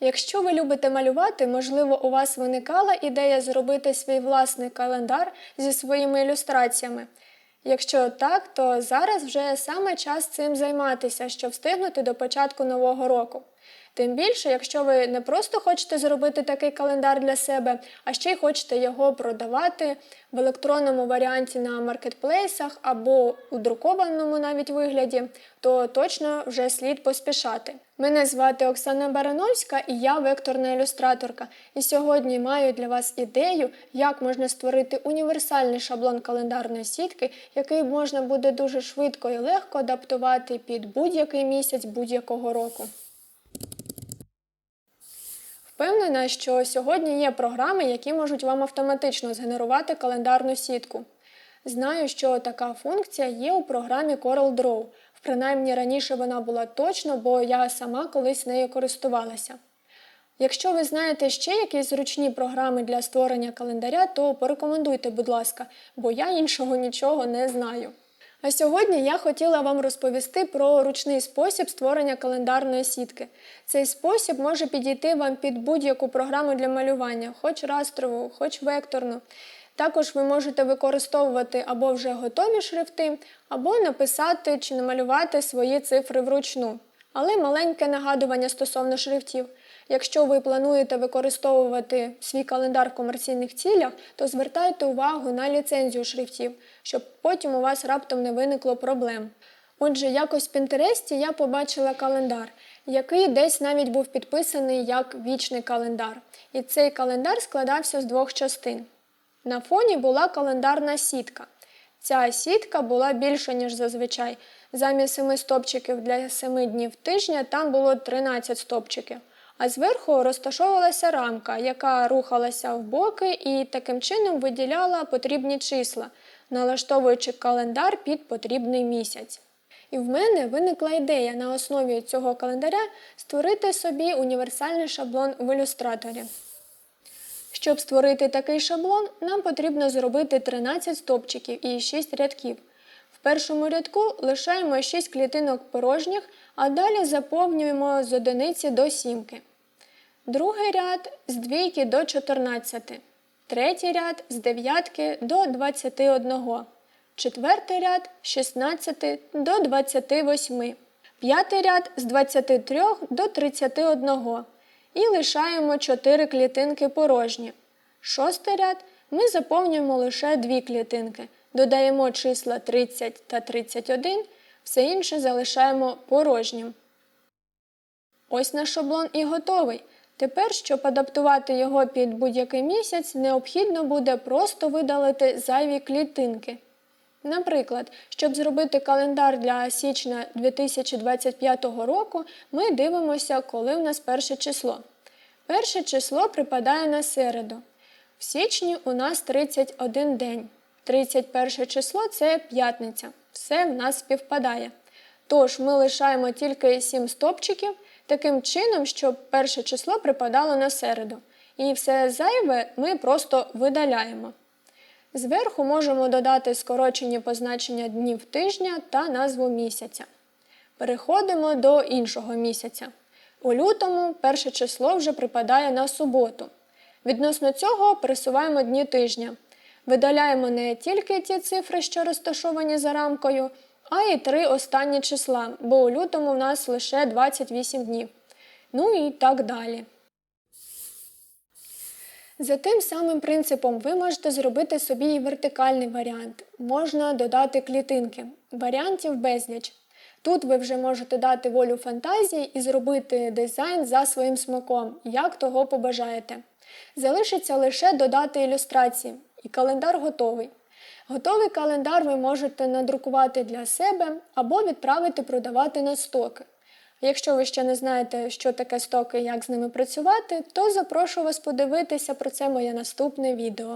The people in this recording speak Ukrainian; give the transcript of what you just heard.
Якщо ви любите малювати, можливо, у вас виникала ідея зробити свій власний календар зі своїми ілюстраціями. Якщо так, то зараз вже саме час цим займатися, щоб встигнути до початку нового року. Тим більше, якщо ви не просто хочете зробити такий календар для себе, а ще й хочете його продавати в електронному варіанті на маркетплейсах або у друкованому навіть вигляді, то точно вже слід поспішати. Мене звати Оксана Барановська і я векторна ілюстраторка. І сьогодні маю для вас ідею, як можна створити універсальний шаблон календарної сітки, який можна буде дуже швидко і легко адаптувати під будь-який місяць будь-якого року. Впевнена, що сьогодні є програми, які можуть вам автоматично згенерувати календарну сітку. Знаю, що така функція є у програмі CorelDRAW. Принаймні раніше вона була точно, бо я сама колись нею користувалася. Якщо ви знаєте ще якісь зручні програми для створення календаря, то порекомендуйте, будь ласка, бо я іншого нічого не знаю. А сьогодні я хотіла вам розповісти про ручний спосіб створення календарної сітки. Цей спосіб може підійти вам під будь-яку програму для малювання, хоч растрову, хоч векторну. Також ви можете використовувати або вже готові шрифти, або написати чи намалювати свої цифри вручну. Але маленьке нагадування стосовно шрифтів. Якщо ви плануєте використовувати свій календар в комерційних цілях, то звертайте увагу на ліцензію шрифтів, щоб потім у вас раптом не виникло проблем. Отже, якось в Пінтересті я побачила календар, який десь навіть був підписаний як вічний календар. І цей календар складався з двох частин. На фоні була календарна сітка. Ця сітка була більша, ніж зазвичай. Замість 7 стопчиків для 7 днів тижня там було 13 стопчиків. А зверху розташовувалася рамка, яка рухалася в боки і таким чином виділяла потрібні числа, налаштовуючи календар під потрібний місяць. І в мене виникла ідея на основі цього календаря створити собі універсальний шаблон в ілюстраторі. Щоб створити такий шаблон, нам потрібно зробити 13 стопчиків і 6 рядків. Першому рядку лишаємо 6 клітинок порожніх, а далі заповнюємо з одиниці до сімки. Другий ряд з двійки до 14. Третій ряд з дев'ятки до 21. Четвертий ряд з 16 до 28. П'ятий ряд з 23 до 31 і лишаємо 4 клітинки порожні. Шостий ряд ми заповнюємо лише 2 клітинки, додаємо числа 30 та 31, все інше залишаємо порожнім. Ось наш шаблон і готовий. Тепер, щоб адаптувати його під будь-який місяць, необхідно буде просто видалити зайві клітинки. Наприклад, щоб зробити календар для січня 2025 року, ми дивимося, коли в нас перше число. Перше число припадає на середу. В січні у нас 31 день. 31 число це п'ятниця. Все в нас співпадає. Тож ми лишаємо тільки 7 стопчиків, таким чином, щоб перше число припадало на середу. І все зайве ми просто видаляємо. Зверху можемо додати скорочені позначення днів тижня та назву місяця. Переходимо до іншого місяця. У лютому перше число вже припадає на суботу. Відносно цього пересуваємо дні тижня. Видаляємо не тільки ті цифри, що розташовані за рамкою, а й три останні числа, бо у лютому в нас лише 28 днів. Ну і так далі. За тим самим принципом ви можете зробити собі і вертикальний варіант. Можна додати клітинки. Варіантів безліч. Тут ви вже можете дати волю фантазії і зробити дизайн за своїм смаком, як того побажаєте. Залишиться лише додати ілюстрації, і календар готовий. Готовий календар ви можете надрукувати для себе або відправити продавати на стоки. Якщо ви ще не знаєте, що таке стоки і як з ними працювати, то запрошую вас подивитися про це моє наступне відео.